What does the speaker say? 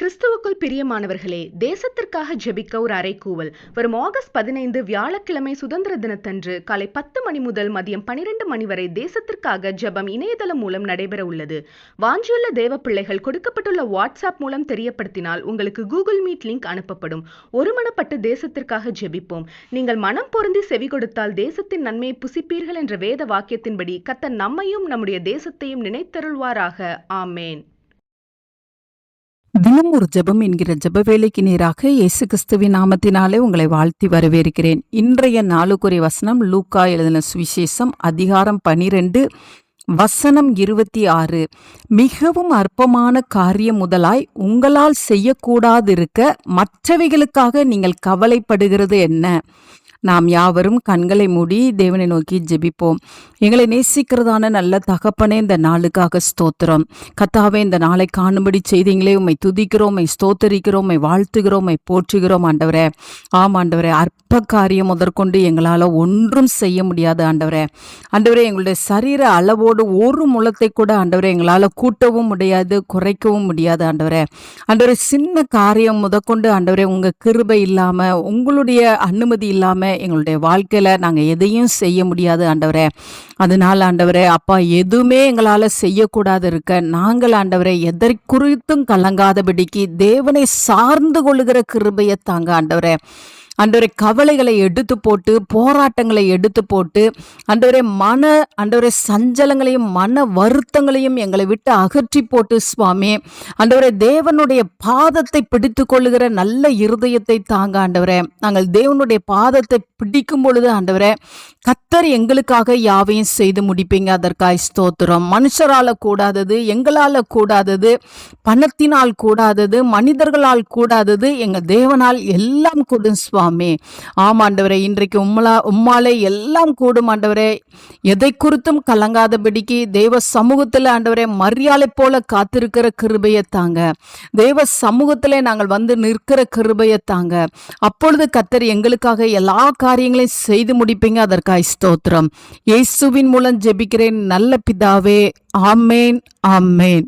கிறிஸ்துவுக்குள் பிரியமானவர்களே தேசத்திற்காக ஜெபிக்க ஒரு அறைக்கூவல் வரும் ஆகஸ்ட் பதினைந்து வியாழக்கிழமை சுதந்திர தினத்தன்று காலை பத்து மணி முதல் மதியம் பனிரெண்டு மணி வரை தேசத்திற்காக ஜெபம் இணையதளம் மூலம் நடைபெற உள்ளது. வாஞ்சியுள்ள தேவ பிள்ளைகள் கொடுக்கப்பட்டுள்ள வாட்ஸ்அப் மூலம் தெரியப்படுத்தினால் உங்களுக்கு கூகுள் மீட் லிங்க் அனுப்பப்படும். ஒருமனப்பட்டு தேசத்திற்காக ஜெபிப்போம். நீங்கள் மனம் பொருந்தி செவி கொடுத்தால் தேசத்தின் நன்மையை புசிப்பீர்கள் என்ற வேத வாக்கியத்தின்படி கத்த நம்மையும் நம்முடைய தேசத்தையும் நினைத்தருள்வாராக. ஆமேன். தினம் ஒரு ஜபம் என்கிற ஜப வேலைக்கு நேராக இயேசு கிறிஸ்துவின் நாமத்தினாலே உங்களை வாழ்த்தி வரவேற்கிறேன். இன்றைய நாளுக்குரிய வசனம் லூக்கா எழுதின சுவிசேஷம் அதிகாரம் பனிரெண்டு வசனம் இருபத்தி ஆறு. மிகவும் அற்பமான காரியம் முதலாய் உங்களால் செய்யக்கூடாதிருக்க மற்றவைகளுக்காக நீங்கள் கவலைப்படுகிறது என்ன? நாம் யாவரும் கண்களை மூடி தேவனை நோக்கி ஜெபிப்போம். எங்களை நேசிக்கிறதான நல்ல தகப்பனே இந்த நாளுக்காக ஸ்தோத்திரம். கத்தாவே இந்த நாளை காணும்படி செய்தீங்களே. உம்மை துதிக்கிறோம் உம்மை ஸ்தோத்தரிக்கிறோம் உம்மை வாழ்த்துகிறோம் போற்றுகிறோம் ஆண்டவரே. ஆம் ஆண்டவரே. அற்ப காரியம் முதற்கொண்டு எங்களால் ஒன்றும் செய்ய முடியாது ஆண்டவரே. ஆண்டவரே எங்களுடைய சரீர அளவோடு ஒரு முளத்தை கூட ஆண்டவரே எங்களால் கூட்டவும் முடியாது குறைக்கவும் முடியாது ஆண்டவரே. ஆண்டவரே சின்ன காரியம் முதற்கொண்டு ஆண்டவரே உங்கள் கிருபை இல்லாமல் உங்களுடைய அனுமதி இல்லாமல் எங்களுடைய வாழ்க்கையில் நாங்கள் எதையும் செய்ய முடியாது ஆண்டவரே. அதனால் ஆண்டவரே அப்பா எதுவுமே எங்களால் செய்யக்கூடாது இருக்க நாங்கள் ஆண்டவரே எதை குறித்தும் கலங்காதபடிக்கு தேவனை சார்ந்து கொள்ளுகிற கிருபையை தாங்க ஆண்டவரே. அன்றவரை கவலைகளை எடுத்து போட்டு போராட்டங்களை எடுத்து போட்டு அன்றவரை மன அன்றவரை சஞ்சலங்களையும் மன வருத்தங்களையும் எங்களை விட்டு அகற்றி போட்டு சுவாமி. அன்றவரை தேவனுடைய பாதத்தை பிடித்து கொள்ளுகிற நல்ல இருதயத்தை தாங்க ஆண்டவரே நாங்கள் தேவனுடைய பாதத்தை பிடிக்கும் பொழுது ஆண்டவரே கத்தர் எங்களுக்காக யாவையும் செய்து முடிப்பீங்க. அதற்காய் ஸ்தோத்திரம். மனுஷரால கூடாதது எங்களால கூடாதது பணத்தினால் கூடாதது மனிதர்களால் கூடாதது எங்கள் தேவனால் எல்லாம் கூடும் சுவாமி. ஆமாண்டவரே இன்றைக்கு உம்மலா உம்மாலே எல்லாம் கூடும் ஆண்டவரே. எதை குறித்தும் கலங்காதபடிக்கு தேவ சமூகத்தில் ஆண்டவரே மரியாதை போல காத்திருக்கிற கிருபையை தாங்க. தேவ சமூகத்தில் நாங்கள் வந்து நிற்கிற கிருபையை தாங்க. அப்பொழுது கத்தர் எங்களுக்காக எல்லா காரியங்களையும் செய்து முடிப்பீங்க அதற்காக ஸ்தோத்திரம். இயேசுவின் மூலம் ஜெபிக்கிறேன் நல்ல பிதாவே. ஆமேன் ஆமேன்.